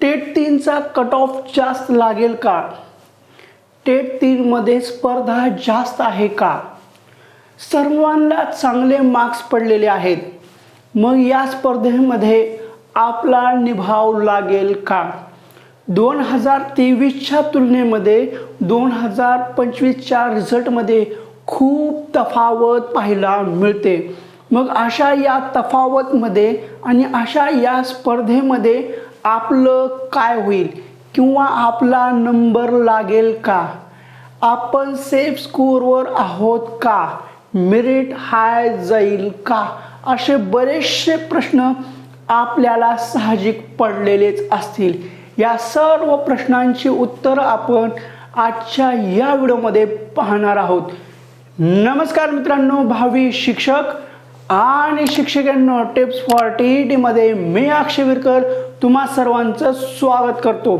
TET तीनचा cut of जास्त लागेल का? टेट तीनमध्ये स्पर्धा जास्त आहे का? सर्वांना चांगले मार्क्स पडलेले आहेत. मग या स्पर्धेमध्ये आपला निभाव लागेल का? दोन हजार तेवीसच्या तुलनेमध्ये दोन हजार पंचवीसच्या रिझल्टमध्ये खूप तफावत पाहायला मिळते. मग अशा या तफावतमध्ये आणि अशा या स्पर्धेमध्ये आपलं काय होईल? किंवा आपला नंबर लागेल का? आपण सेफ स्कोअरवर आहोत का? मेरिट हाय जाईल का? असे बरेचसे प्रश्न आपल्याला साहजिक पडलेलेच असतील. या सर्व प्रश्नांची उत्तरं आपण आजच्या या व्हिडिओमध्ये पाहणार आहोत. नमस्कार मित्रांनो भावी शिक्षक आणि शिक्षकांनो टिप्स फॉर टी टीमध्ये मी अक्षय विरकर. तुम्हा सर्वांचं स्वागत करतो.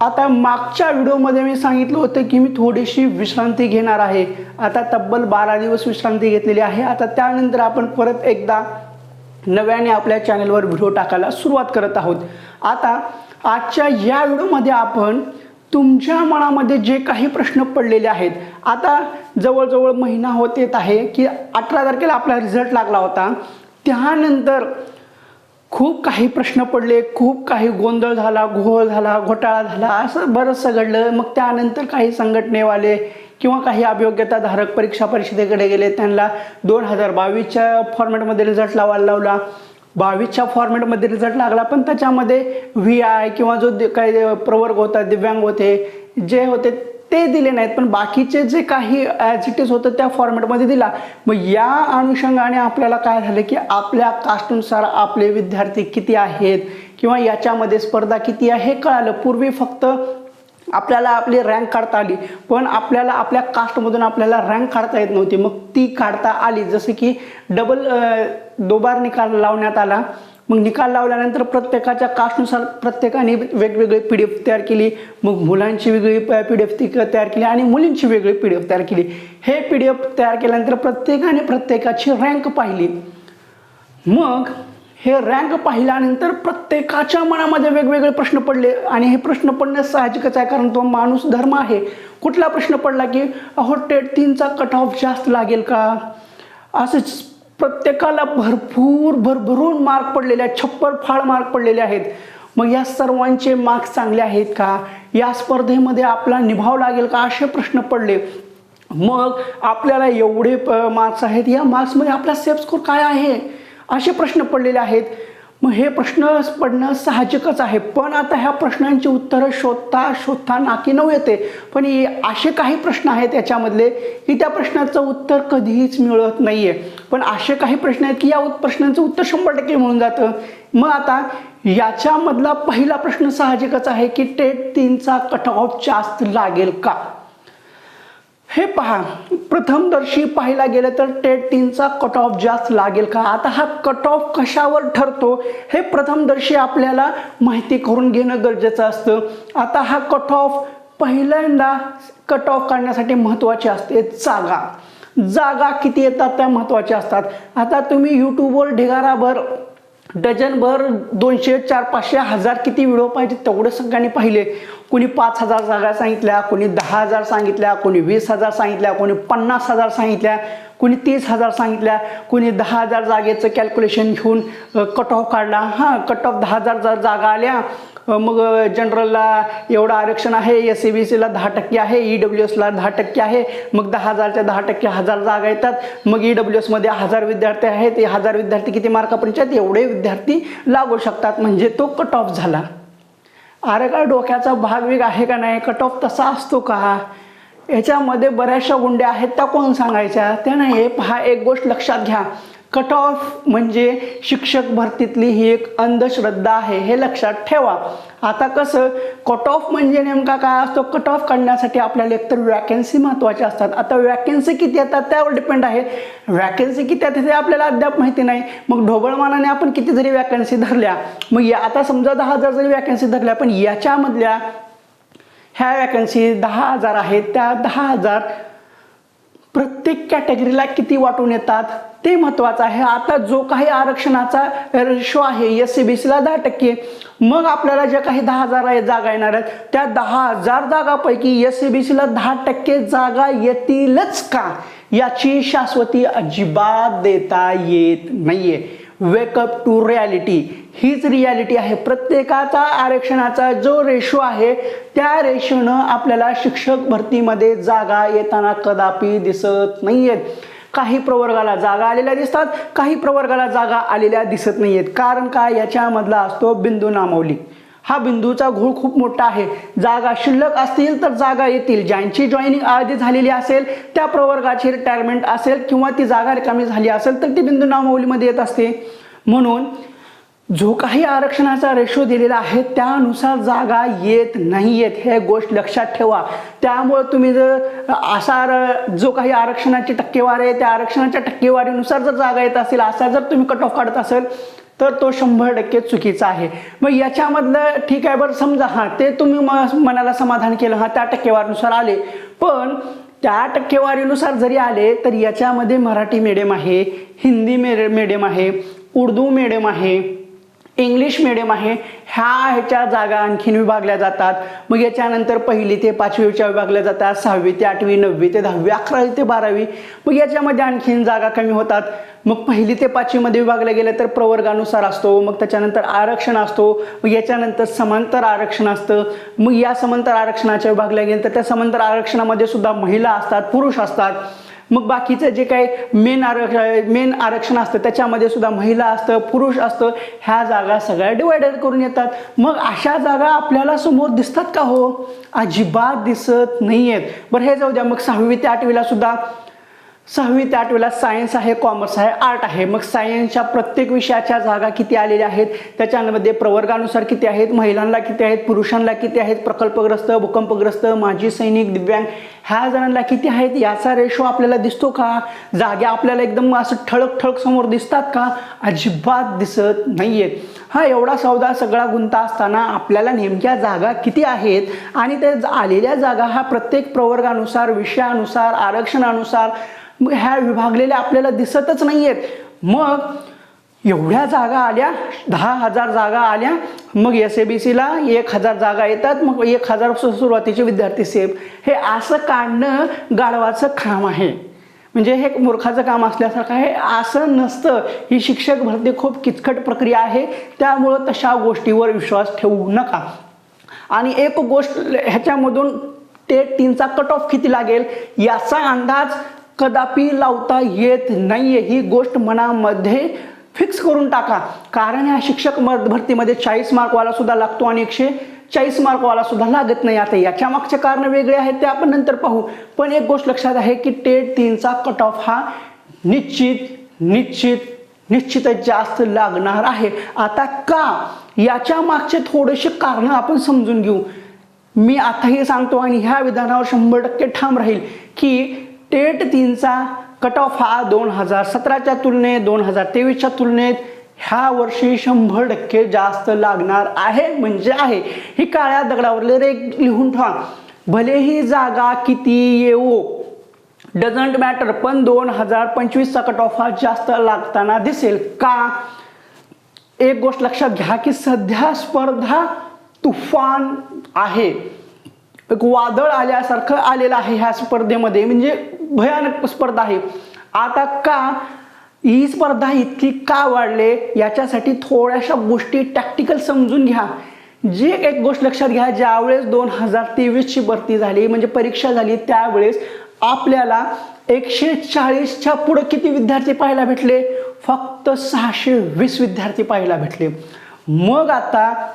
आता मागच्या व्हिडिओमध्ये मी सांगितलं होतं की मी थोडीशी विश्रांती घेणार आहे. आता तब्बल बारा दिवस विश्रांती घेतलेली आहे. आता त्यानंतर आपण परत एकदा नव्याने आपल्या चॅनलवर व्हिडिओ टाकायला सुरुवात करत आहोत. आता आजच्या या व्हिडिओमध्ये आपण तुमच्या मनामध्ये जे काही प्रश्न पडलेले आहेत आता जवळजवळ महिना होत येत आहे की अठरा तारखेला आपला रिझल्ट लागला होता. त्यानंतर खूप काही प्रश्न पडले खूप काही गोंधळ झाला घोळ झाला घोटाळा झाला असं बरंचसं घडलं. मग त्यानंतर काही संघटनेवाले किंवा काही अभियोग्यताधारक परीक्षा परिषदेकडे गेले. त्यांना दोन हजार बावीसच्या फॉर्मॅटमध्ये रिझल्ट लावायला लावला. बावीसच्या फॉर्मॅटमध्ये रिझल्ट लागला पण त्याच्यामध्ये व्ही आय किंवा जो काही प्रवर्ग होता दिव्यांग होते जे होते ते दिले नाहीत पण बाकीचे जे काही ॲज इट इज होतं त्या फॉर्मॅटमध्ये दिला. मग या अनुषंगाने आपल्याला काय झालं की आपल्या कास्टनुसार आपले विद्यार्थी किती आहेत किंवा याच्यामध्ये स्पर्धा किती आहे हे कळालं. पूर्वी फक्त आपल्याला आपली रँक काढता आली पण आपल्याला आपल्या कास्टमधून आपल्याला रँक काढता येत नव्हती. मग ती काढता आली. जसं की डबल दोबार निकाल लावण्यात आला. मग निकाल लावल्यानंतर प्रत्येकाच्या कास्टनुसार प्रत्येकाने वेगवेगळी पी डी एफ तयार केली. मग मुलांची वेगळी पी डी एफ ती तयार केली आणि मुलींची वेगळी पी डी एफ तयार केली. हे पी डी एफ तयार केल्यानंतर प्रत्येकाने प्रत्येकाची रँक पाहिली. मग हे रँक पाहिल्यानंतर प्रत्येकाच्या मनामध्ये वेगवेगळे प्रश्न पडले आणि हे प्रश्न पडणे साहजिकच आहे कारण तो माणूस धर्म आहे. कुठला प्रश्न पडला की अहो टेट तीनचा कट ऑफ जास्त लागेल का? असंच प्रत्येकाला भरपूर भरभरून मार्क पडलेले आहेत छप्पर फाळ मार्क पडलेले आहेत. मग या सर्वांचे मार्क्स चांगले आहेत का? या स्पर्धेमध्ये आपला निभाव लागेल का? असे प्रश्न पडले. मग आपल्याला एवढे मार्क्स आहेत. या मार्क्समध्ये आपला सेफ स्कोर काय आहे? असे प्रश्न पडलेले आहेत. मग हे प्रश्न पडणं साहजिकच आहे. पण आता ह्या प्रश्नांची उत्तरं शोधता शोधता नाकी नऊ येते. पण असे काही प्रश्न आहेत याच्यामधले की त्या प्रश्नाचं उत्तर कधीच मिळत नाही आहे पण असे काही प्रश्न आहेत की या प्रश्नांचं उत्तर शंभर टक्के मिळून जातं. मग आता याच्यामधला पहिला प्रश्न साहजिकच आहे की टेट तीनचा कट ऑफ जास्त लागेल का? हे पहा प्रथमदर्शी पाहायला गेलं तर टेट तीनचा कट ऑफ जास्त लागेल का? आता हा कट ऑफ कशावर ठरतो? हे प्रथमदर्शी आपल्याला माहिती करून घेणं गरजेचं असतं. आता हा कट ऑफ पहिल्यांदा कट ऑफ काढण्यासाठी महत्त्वाचे असते जागा. जागा किती येतात त्या महत्त्वाच्या असतात. आता तुम्ही यूट्यूबवर ढिगाराभर डझनभर दोनशे चार पाचशे हजार किती व्हिडिओ पाहिजे तेवढे सगळ्यांनी पाहिले. कोणी पाच हजार जागा सांगितल्या कोणी दहा हजार सांगितल्या कोणी वीस हजार सांगितल्या कोणी पन्नास हजार सांगितल्या कोणी तीस हजार सांगितल्या कोणी दहा हजार जागेचं कॅल्क्युलेशन घेऊन कट ऑफ काढला. हां कट ऑफ दहा हजार जर जागा आल्या मग जनरलला एवढं आरक्षण आहे एस सी बी सीला दहा टक्के आहे ई डब्ल्यू एसला दहा टक्के आहे मग दहा हजारच्या दहा टक्के हजार जागा येतात मग ई डब्ल्यू एसमध्ये हजार विद्यार्थी आहेत ते हजार विद्यार्थी किती मार्कापर्यंत आहेत एवढे विद्यार्थी लागू शकतात म्हणजे तो कट ऑफ झाला. अरे काय डोक्याचा भाग वेग आहे का नाही? कट ऑफ तसा असतो का? याच्यामध्ये बऱ्याचशा गुंड्या आहेत त्या कोण सांगायच्या? त्या नाही हे पहा एक गोष्ट लक्षात घ्या. कट ऑफ म्हणजे शिक्षक भरतीतली ही एक अंधश्रद्धा आहे हे लक्षात ठेवा. आता कसं कट ऑफ म्हणजे नेमका काय असतो? कट ऑफ काढण्यासाठी आपल्याला एकतर वॅकन्सी महत्त्वाच्या असतात. आता वॅकन्सी किती येतात त्यावर डिपेंड आहे. वॅकन्सी किती येतात हे आपल्याला अद्याप माहिती नाही. मग ढोबळमानाने आपण किती जरी वॅकन्सी धरल्या मग या आता समजा दहा हजार जरी वॅकन्सी धरल्या पण याच्यामधल्या ह्या वॅकन्सी दहा हजार आहेत त्या दहा हजार प्रत्येक कॅटेगरीला किती वाटून येतात ते महत्त्वाचं आहे. आता जो काही आरक्षणाचा रेशो आहे एस सी बी सीला दहा टक्के. मग आपल्याला ज्या काही दहा हजार जागा येणार आहेत त्या दहा हजार जागापैकी एस सी बी सीला दहा टक्के जागा येतीलच का? याची शाश्वती अजिबात देता येत नाहीये. वेकअप टू रियालिटी हीच रियालिटी आहे. प्रत्येकाचा आरक्षणाचा जो रेशो आहे त्या रेशोनं आपल्याला शिक्षक भरतीमध्ये जागा येताना कदापि दिसत नाहीयेत. काही प्रवर्गाला जागा आलेल्या दिसतात काही प्रवर्गाला जागा आलेल्या दिसत नाहीयेत. कारण काय? याच्यामधला असतो बिंदू नामवली. हा बिंदूचा घोळ खूप मोठा आहे. जागा शिल्लक असतील तर जागा येतील. ज्यांची जॉईनिंग आधी झालेली असेल त्या प्रवर्गाची रिटायरमेंट असेल किंवा ती जागा रिकामी झाली असेल तर ती बिंदू नामावलीमध्ये येत असते. म्हणून जो काही आरक्षणाचा रेशो दिलेला आहे त्यानुसार जागा येत नाही येत हे गोष्ट लक्षात ठेवा. त्यामुळे तुम्ही जर असा र- जो काही आरक्षणाची टक्केवारी आहे त्या आरक्षणाच्या टक्केवारीनुसार जर जागा येत असेल असा जर तुम्ही कट ऑफ काढत असेल तर तो शंभर टक्के चुकीचा आहे. मग याच्यामधलं ठीक आहे बरं समजा हां ते तुम्ही म- मनाला समाधान केलं हां त्या टक्केवारीनुसार आले. पण त्या टक्केवारीनुसार जरी आले तर याच्यामध्ये मराठी मीडियम आहे हिंदी मेरे मीडियम आहे उर्दू मीडियम आहे इंग्लिश मिडियम आहे. ह्या ह्याच्या जागा आणखीन विभागल्या जातात. मग याच्यानंतर पहिली ते पाचवीच्या विभागल्या जातात. सहावी ते आठवी नववी ते दहावी अकरावी ते बारावी. मग याच्यामध्ये आणखीन जागा कमी होतात. मग पहिली ते पाचवीमध्ये विभागल्या गेल्या तर प्रवर्गानुसार असतो. मग त्याच्यानंतर आरक्षण असतो. मग याच्यानंतर समांतर आरक्षण असतं. मग या समांतर आरक्षणाच्या विभागल्या गेल्या तर त्या समांतर आरक्षणामध्ये सुद्धा महिला असतात पुरुष असतात. मग बाकीचं जे काही मेन आरक्ष मेन आरक्षण असतं त्याच्यामध्ये सुद्धा महिला असतं पुरुष असतं ह्या जागा सगळ्या डिवायडेड करून येतात. मग अशा जागा आपल्याला समोर दिसतात का हो? अजिबात दिसत नाही आहेत बरं हे जाऊ द्या. मग सहावी ते आठवीला सुद्धा सहावी ते आठवीला सायन्स आहे कॉमर्स आहे आर्ट आहे. मग सायन्सच्या प्रत्येक विषयाच्या जागा किती आलेल्या आहेत? त्याच्यामध्ये प्रवर्गानुसार किती आहेत? महिलांना किती आहेत? पुरुषांना किती आहेत? प्रकल्पग्रस्त भूकंपग्रस्त माजी सैनिक दिव्यांग ह्या जणांना किती आहेत? याचा रेशो आपल्याला दिसतो का? जागे आपल्याला एकदम असं ठळक ठळक समोर दिसतात का? अजिबात दिसत नाहीये. हा एवढा सौदा सगळा गुंता असताना आपल्याला नेमक्या जागा किती आहेत? आणि त्या आलेल्या जागा हा प्रत्येक प्रवर्गानुसार विषयानुसार आरक्षणानुसार ह्या विभागलेल्या आपल्याला दिसतच नाही आहेत मग एवढ्या जागा आल्या दहा हजार जागा आल्या मग एस ए बी सीला एक हजार जागा येतात मग एक हजार सुरुवातीचे विद्यार्थी सेफ हे असं काढणं गाढवाचं काम आहे. म्हणजे हे मूर्खाचं काम असल्यासारखं आहे. असं नसतं. ही शिक्षक भरती खूप किचकट प्रक्रिया आहे. त्यामुळं तशा गोष्टीवर विश्वास ठेवू नका. आणि एक गोष्ट ह्याच्यामधून टेट तीनचा कट ऑफ किती लागेल याचा अंदाज कदापि लावता येत नाही ही गोष्ट मनामध्ये फिक्स करून टाका. कारण ह्या शिक्षक भरतीमध्ये चाळीस मार्कवाला सुद्धा लागतो आणि एकशे चाळीस मार्कवाला सुद्धा लागत नाही. आता याच्या मागचे कारण वेगळे आहेत ते आपण नंतर पाहू. पण एक गोष्ट लक्षात आहे की टेट तीनचा कट ऑफ हा निश्चित निश्चित निश्चितच जास्त लागणार आहे. आता का? याच्या मागचे थोडेसे कारण आपण समजून घेऊ. मी आताही सांगतो आणि ह्या विधानावर शंभर टक्के ठाम राहील की टेट तीनचा कट ऑफ हा दोन हजार सतराच्या तुलनेत दोन हजार तेवीसच्या तुलनेत ह्या वर्षी शंभर टक्के जास्त लागणार आहे म्हणजे आहे. ही काळ्या दगडावरले रेख लिहून ठेवा. भलेही जागा किती येऊ डझंट मॅटर पण दोन हजार पंचवीसचा कट ऑफ हा जास्त लागताना दिसेल. का? एक गोष्ट लक्षात घ्या की सध्या स्पर्धा तुफान आहे. एक वादळ आल्यासारखं आलेलं आहे ह्या स्पर्धेमध्ये. म्हणजे भयानक स्पर्धा आहे. आता का ही स्पर्धा इतकी का वाढले? याच्यासाठी थोड्याशा गोष्टी टॅक्टिकल समजून घ्या. जी एक गोष्ट लक्षात घ्या ज्यावेळेस दोन हजार तेवीसची भरती झाली म्हणजे परीक्षा झाली त्यावेळेस आपल्याला एकशे चाळीसच्या पुढं किती विद्यार्थी पाहायला भेटले? फक्त सहाशे वीस विद्यार्थी पाहायला भेटले. मग आता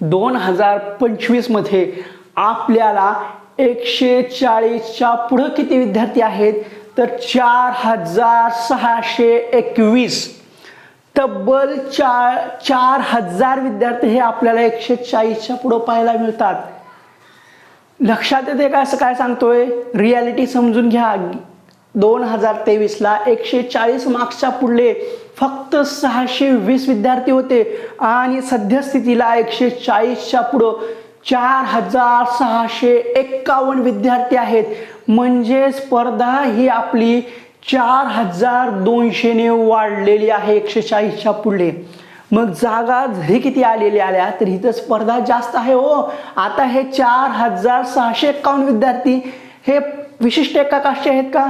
दोन हजार पंचवीसमध्ये आपल्याला एकशे चाळीसच्या पुढं किती विद्यार्थी आहेत? तर चार हजार सहाशे एकवीस. तब्बल चार चार हजार विद्यार्थी हे आपल्याला एकशे चाळीसच्या पुढं पाहायला मिळतात. लक्षात येते का असं काय सांगतोय? रियालिटी समजून घ्या. दोन हजार तेवीसला एकशे चाळीस मार्क्सच्या पुढले फक्त सहाशे वीस विद्यार्थी होते आणि सद्यस्थितीला एकशे चाळीसच्या पुढं चार हजार सहाशे एक्कावन्न विद्यार्थी आहेत. म्हणजे स्पर्धा ही आपली चार हजार दोनशेने वाढलेली आहे एकशे चाळीसच्या पुढले मग जागा जरी किती आलेल्या आल्या तरी इथं स्पर्धा जास्त आहे हो. आता हे चार हजार सहाशे एकावन्न विद्यार्थी हे विशिष्ट एका काष्टचे आहेत का?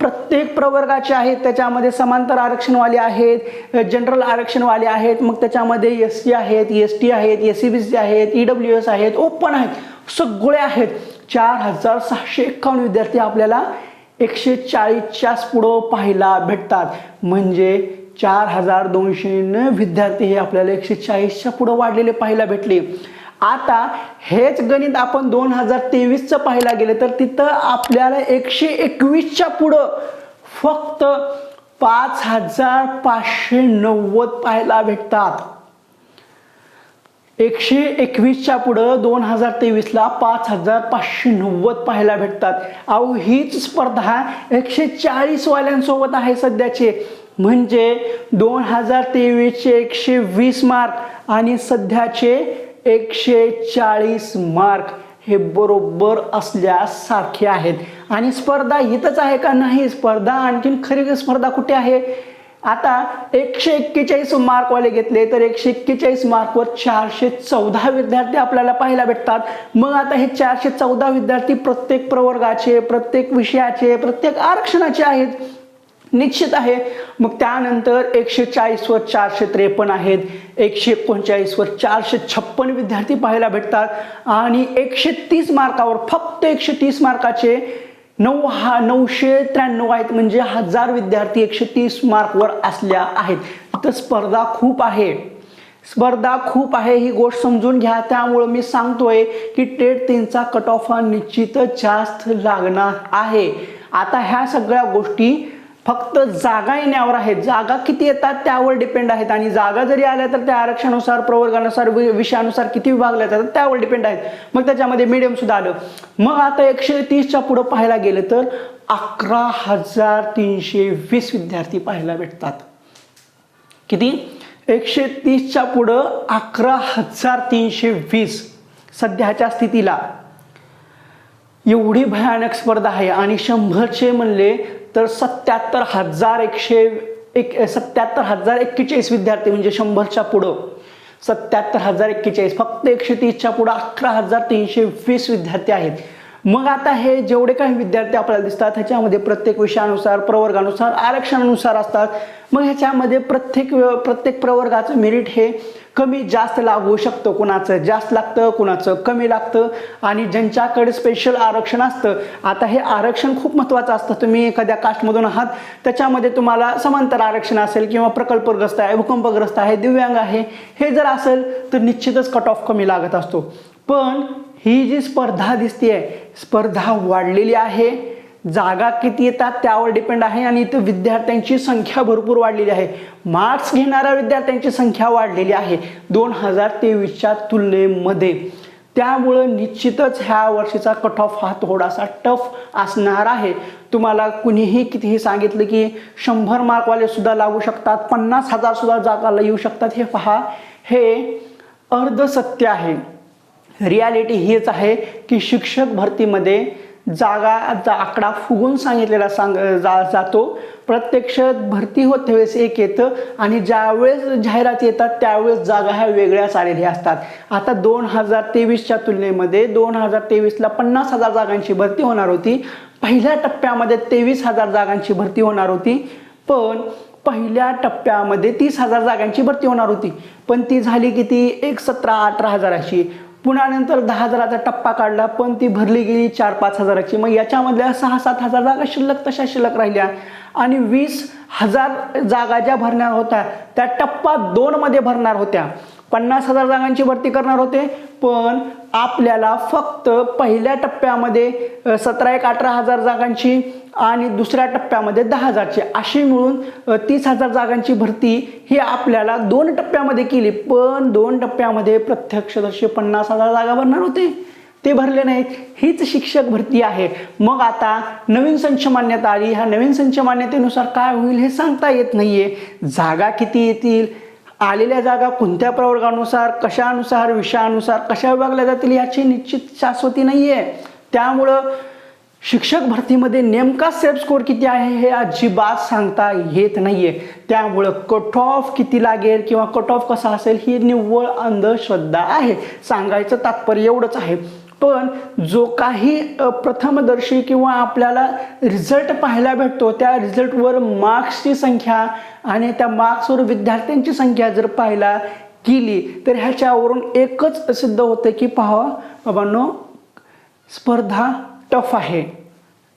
प्रत्येक प्रवर्गाचे आहेत त्याच्यामध्ये समांतर आरक्षणवाले आहेत जनरल आरक्षणवाले आहेत मग त्याच्यामध्ये एस सी आहेत एस टी आहेत एस सी बी सी आहेत ई डब्ल्यू एस आहेत ओपन आहेत सगळे आहेत. चार हजार सहाशे एक्कावन्न विद्यार्थी आपल्याला एकशे चाळीसच्याच पुढं पाहायला भेटतात. म्हणजे चार हजार दोनशे विद्यार्थी हे आपल्याला एकशे चाळीसच्या पुढं वाढलेले पाहायला भेटले. आता हेच गणित आपण दोन हजार तेवीसचं पाहायला गेलं तर तिथं आपल्याला एकशे एकवीसच्या पुढं फक्त पाच हजार पाचशे नव्वद पाहायला भेटतात. एकशे एकवीसच्या पुढं दोन हजार तेवीसला पाच हजार पाचशे नव्वद पाहायला भेटतात. अहो हीच स्पर्धा एकशे चाळीस वाल्यांसोबत आहे सध्याचे. म्हणजे दोन हजार तेवीसचे एकशे वीस मार्क आणि सध्याचे एकशे चाळीस मार्क हे बरोबर असल्यासारखे आहेत. आणि स्पर्धा इथंच आहे का नाही? स्पर्धा आणखीन खरी स्पर्धा कुठे आहे? आता एकशे एक्केचाळीस मार्कवाले घेतले तर एकशे एक्केचाळीस मार्कवर चारशे चौदा विद्यार्थी आपल्याला पाहायला भेटतात. मग आता हे चारशे चौदा विद्यार्थी प्रत्येक प्रवर्गाचे प्रत्येक विषयाचे प्रत्येक आरक्षणाचे आहेत. निश्चित आहे. मग त्यानंतर एकशे चाळीसवर चारशे त्रेपन्न आहेत. एकशे एकोणचाळीसवर चारशे छप्पन विद्यार्थी पाहायला भेटतात. आणि एकशे तीस मार्कावर फक्त एकशे तीस मार्काचे नऊ हा नऊशे त्र्याण्णव आहेत. म्हणजे हजार विद्यार्थी एकशे तीस मार्कवर असल्या आहेत. तर स्पर्धा खूप आहे. स्पर्धा खूप आहे ही गोष्ट समजून घ्या. त्यामुळं मी सांगतोय की टेट तीनचा कट ऑफ हा निश्चितच जास्त लागणार आहे. आता ह्या सगळ्या गोष्टी फक्त जागा येण्यावर आहेत. जागा किती येतात त्यावर डिपेंड आहेत. आणि जागा जरी आल्या तर त्या आरक्षणानुसार प्रवर्गानुसार वि- विषयानुसार किती विभागल्या जातात त्यावर डिपेंड आहेत. मग त्याच्यामध्ये मीडियम सुद्धा आलं. मग आता एकशे तीसच्या पुढं पाहायला गेलं तर अकरा हजार तीनशे वीस विद्यार्थी पाहायला भेटतात. किती? एकशे तीसच्या पुढं अकरा हजार तीनशे वीस सध्याच्या स्थितीला. एवढी भयानक स्पर्धा आहे. आणि शंभरचे म्हणले तर सत्याहत्तर हजार एकशे एक सत्याहत्तर हजार एक्केचाळीस विद्यार्थी म्हणजे शंभरच्या पुढं. सत्याहत्तर हजार एक्केचाळीस फक्त एकशे तीसच्या पुढं अकरा हजार तीनशे वीस विद्यार्थी आहेत. मग आता हे जेवढे काही विद्यार्थी आपल्याला दिसतात ह्याच्यामध्ये प्रत्येक विषयानुसार प्रवर्गानुसार आरक्षणानुसार असतात. मग ह्याच्यामध्ये प्रत्येक प्रत्येक प्रवर्गाचं मेरिट हे कमी जास्त लागू शकतं कुणाचं जास्त लागतं कुणाचं कमी लागतं. आणि ज्यांच्याकडे स्पेशल आरक्षण असतं आता हे आरक्षण खूप महत्त्वाचं असतं. तुम्ही एखाद्या कास्टमधून आहात त्याच्यामध्ये तुम्हाला समांतर आरक्षण असेल किंवा प्रकल्पग्रस्त आहे भूकंपग्रस्त आहे दिव्यांग आहे हे जर असेल तर निश्चितच कट ऑफ कमी लागत असतो. पण ही जी स्पर्धा दिसते आहे स्पर्धा वाढलेली आहे. जागा किती येतात त्यावर डिपेंड आहे आणि इथं विद्यार्थ्यांची संख्या भरपूर वाढलेली आहे. मार्क्स घेणाऱ्या विद्यार्थ्यांची संख्या वाढलेली आहे दोन हजार तेवीसच्या तुलनेमध्ये. त्यामुळं निश्चितच ह्या वर्षीचा कट ऑफ हा थोडासा टफ असणार आहे. तुम्हाला कुणीही कितीही सांगितलं की शंभर मार्कवाले सुद्धा लागू शकतात पन्नास हजार सुद्धा जागाला येऊ शकतात हे पहा. हे अर्ध सत्य आहे. रियालिटी हीच आहे की शिक्षक भरतीमध्ये जागाचा आकडा फुगून सांगितलेला सांग जा जातो. प्रत्यक्ष भरती होत त्यावेळेस एक येतं आणि ज्यावेळेस जाहिरात येतात त्यावेळेस जागा ह्या वेगळ्याच आलेल्या असतात. आता दोन हजार तेवीसच्या तुलनेमध्ये दोन हजार तेवीसला पन्नास हजार जागांची भरती होणार होती. पहिल्या टप्प्यामध्ये तेवीस हजार जागांची भरती होणार होती. पण पहिल्या टप्प्यामध्ये तीस हजार जागांची भरती होणार होती. पण ती झाली किती? एक सतरा अठरा हजाराची. पुन्हा नंतर दहा हजाराचा टप्पा काढला पण ती भरली गेली चार पाच हजाराची. मग याच्यामधल्या सहा सात हजार जागा शिल्लक तशा शिल्लक राहिल्या. आणि वीस हजार जागा ज्या भरणार होत्या त्या टप्पा दोनमध्ये भरणार होत्या. पन्नास हजार जागांची भरती करणार होते. पण आपल्याला फक्त पहिल्या टप्प्यामध्ये सतरा एक अठरा हजार जागांची आणि दुसऱ्या टप्प्यामध्ये दहा हजारची. अशी मिळून तीस हजार जागांची भरती ही आपल्याला दोन टप्प्यामध्ये केली. पण दोन टप्प्यामध्ये प्रत्यक्षदर्शी पन्नास हजार जागा भरणार होते. ते भरले नाहीत. हीच शिक्षक भरती आहे. मग आता नवीन संच मान्यता आली. ह्या नवीन संच मान्यतेनुसार काय होईल हे सांगता येत नाहीये. जागा किती येतील? आलेल्या जागा कोणत्या प्रवर्गानुसार कशानुसार विषयानुसार कशा विभागल्या जातील याची निश्चित शाश्वती नाही आहे त्यामुळं शिक्षक भरतीमध्ये नेमका सेफ स्कोर किती आहे हे अजिबात सांगता येत नाहीये. त्यामुळं कट ऑफ किती लागेल किंवा कट ऑफ कसा असेल ही निव्वळ अंधश्रद्धा आहे. सांगायचं तात्पर्य एवढंच आहे. पण जो काही प्रथमदर्शी किंवा आपल्याला रिझल्ट पाहायला भेटतो त्या रिझल्टवर मार्क्सची संख्या आणि त्या मार्क्सवर विद्यार्थ्यांची संख्या जर पाहायला गेली तर ह्याच्यावरून एकच सिद्ध होतं की पहा बाबांनो स्पर्धा टफ आहे.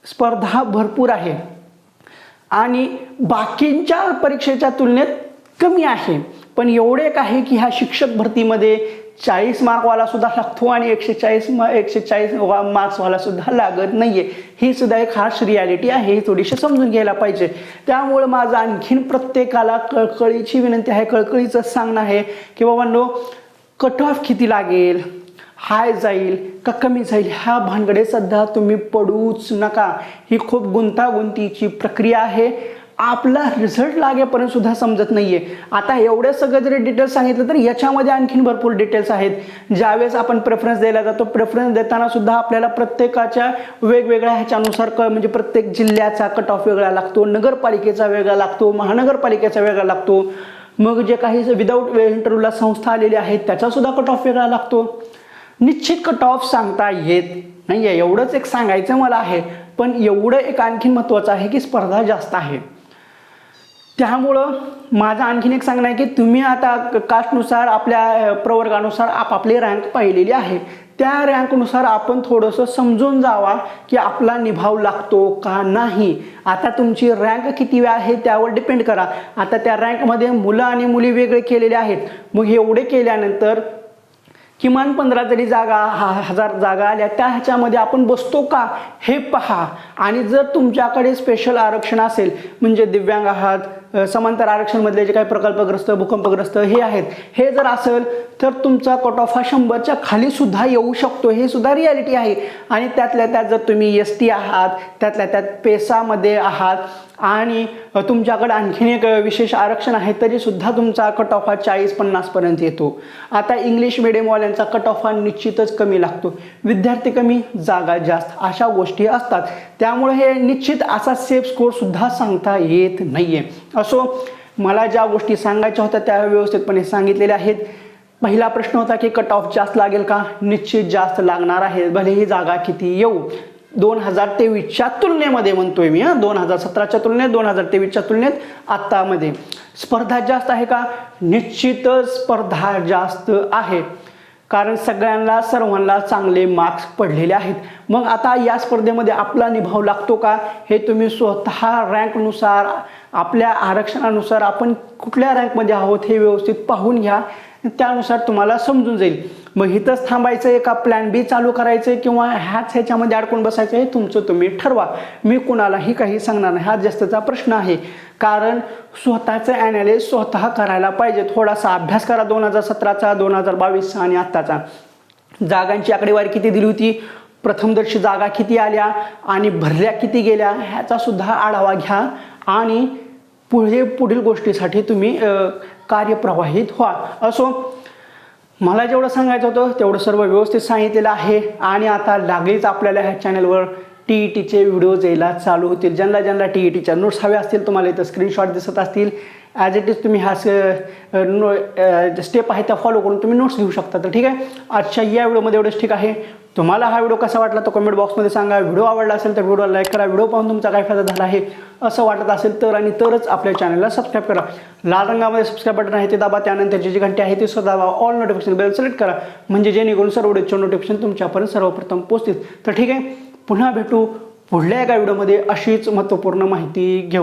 स्पर्धा भरपूर आहे. आणि बाकींच्या परीक्षेच्या तुलनेत कमी आहे. पण एवढे एक आहे की ह्या शिक्षक भरतीमध्ये चाळीस मार्कवाला सुद्धा लागतो आणि एकशे चाळीस मा एकशे चाळीस मार्क्सवाला सुद्धा लागत आहे ही सुद्धा एक हार्श रियालिटी आहे. ही थोडीशी समजून घ्यायला पाहिजे. त्यामुळं माझं आणखीन प्रत्येकाला कळकळीची विनंती आहे. कळकळीचं सांगणं आहे की बाबा नो कट ऑफ किती लागेल? हाय जाईल का कमी जाईल? ह्या भानगडे सध्या तुम्ही पडूच नका. ही खूप गुंतागुंतीची प्रक्रिया आहे. आपला रिझल्ट लागेपर्यंत सुद्धा समजत नाहीये. आता एवढे सगळं जरी डिटेल्स सांगितलं तर याच्यामध्ये आणखीन भरपूर डिटेल्स आहेत. ज्यावेळेस आपण प्रेफरन्स द्यायला जातो प्रेफरन्स देताना सुद्धा आपल्याला प्रत्येकाच्या वेगवेगळ्या ह्याच्यानुसार क म्हणजे प्रत्येक जिल्ह्याचा कट ऑफ वेगळा लागतो नगरपालिकेचा वेगळा लागतो महानगरपालिकेचा वेगळा लागतो. मग जे काही विदाऊट इंटरव्ह्यूला संस्था आलेल्या आहेत त्याचा सुद्धा कट ऑफ वेगळा लागतो. निश्चित कट ऑफ सांगता येत नाही आहे एवढंच एक सांगायचं मला आहे पण एवढं एक आणखीन महत्त्वाचं आहे की स्पर्धा जास्त आहे. त्यामुळं माझं आणखीन एक सांगणं आहे की तुम्ही आता कास्टनुसार आपल्या प्रवर्गानुसार आपापली रँक पाहिलेली आहे. त्या रँकनुसार आपण थोडंसं समजून जावा की आपला निभाव लागतो का नाही. आता तुमची रँक किती आहे त्यावर डिपेंड करा. आता त्या रँकमध्ये मुलं आणि मुली वेगळे केलेले आहेत. मग एवढे केल्यानंतर किमान पंधरा तरी जागा हा हजार जागा आल्या त्या ह्याच्यामध्ये आपण बसतो का? हे पहा. आणि जर तुमच्याकडे स्पेशल आरक्षण असेल म्हणजे दिव्यांग आहात समांतर आरक्षणमधले जे काही प्रकल्पग्रस्त भूकंपग्रस्त हे आहेत हे जर असेल तर तुमचा कट ऑफ हा शंभरच्या खाली सुद्धा येऊ शकतो. हे सुद्धा रियालिटी आहे. आणि त्यातल्या त्यात जर तुम्ही एस टी आहात त्यातल्या त्यात पेसामध्ये आहात आणि तुमच्याकडे आणखीन एक विशेष आरक्षण आहे तरी सुद्धा तुमचा कट ऑफ हा चाळीस पन्नासपर्यंत येतो. आता इंग्लिश मिडियमवाल्यांचा कट ऑफ हा निश्चितच कमी लागतो. विद्यार्थी कमी जागा जास्त अशा गोष्टी असतात. त्यामुळे हे निश्चित असा सेफ स्कोर सुद्धा सांगता येत नाहीये. असो मला ज्या गोष्टी सांगायच्या होत्या त्या व्यवस्थितपणे सांगितलेल्या आहेत. पहिला प्रश्न होता की कट ऑफ जास्त लागेल का? निश्चित जास्त लागणार आहे. भले ही जागा किती येऊ. दोन हजार तेवीसच्या तुलनेमध्ये म्हणतोय मी हां. दोन हजार सतराच्या तुलनेत दोन हजार तेवीसच्या तुलनेत आत्तामध्ये. स्पर्धा जास्त आहे का? निश्चितच स्पर्धा जास्त आहे. कारण सगळ्यांना सर्वांना चांगले मार्क्स पडलेले आहेत. मग आता या स्पर्धेमध्ये आपला निभाव लागतो का? हे तुम्ही स्वतः रँकनुसार आपल्या आरक्षणानुसार आपण कुठल्या रँकमध्ये आहोत हे व्यवस्थित पाहून घ्या. त्यानुसार तुम्हाला समजून जाईल. मग इथंच थांबायचं आहे का? प्लॅन बी चालू करायचं आहे किंवा ह्याच ह्याच्यामध्ये अडकून बसायचं आहे? तुमचं तुम्ही ठरवा. मी कुणालाही काही सांगणार नाही. हा जास्तचा प्रश्न आहे. कारण स्वतःचं ॲनालिस स्वतः करायला पाहिजे. थोडासा अभ्यास करा दोन हजार सतराचा दोन हजार बावीसचा आणि आत्ताचा. जागांची आकडेवारी किती दिली होती? प्रथमदर्शी जागा किती आल्या? आणि भरल्या किती गेल्या? ह्याचा सुद्धा आढावा घ्या. आणि पुढे पुढील गोष्टीसाठी तुम्ही कार्यप्रवाहित व्हा. असो मला जेवढं सांगायचं होतं तेवढं सर्व व्यवस्थित सांगितलेलं आहे. आणि आता लागलीच आपल्याला ह्या चॅनलवर टी ई टीचे व्हिडिओज यायला चालू होतील. ज्यांना ज्यांना टी ई टीच्या नोट्स हवे असतील तुम्हाला इथं स्क्रीनशॉट दिसत असतील. ॲज इट इज तुम्ही हा नो स्टेप आहे त्या फॉलो करून तुम्ही नोट्स घेऊ शकता. तर ठीक आहे? आजच्या या व्हिडिओमध्ये एवढंच. ठीक आहे? तुम्हाला हा व्हिडिओ कसा वाटला तो कमेंट बॉक्समध्ये सांगा. व्हिडिओ आवडला असेल तर व्हिडिओला लाईक करा. व्हिडिओ पाहून तुमचा काय फायदा झाला आहे असं वाटत असेल तर आणि तरच आपल्या चॅनलला सबस्क्राईब करा. लाल रंगामध्ये सबस्क्राईब बटन आहे ते दाबा. त्यानंतर जी घंटी आहे ती सुद्धा दाबा. ऑल नोटिफिकेशन बेल सिलेक्ट करा. म्हणजे जेणेकरून सर्व व्हिडिओचे नोटिफिकेशन तुमच्यापर्यंत सर्वप्रथम पोहोचतील. तर ठीक आहे. पुन्हा भेटू पुढल्या एका व्हिडिओमध्ये अशीच महत्त्वपूर्ण माहिती घेऊ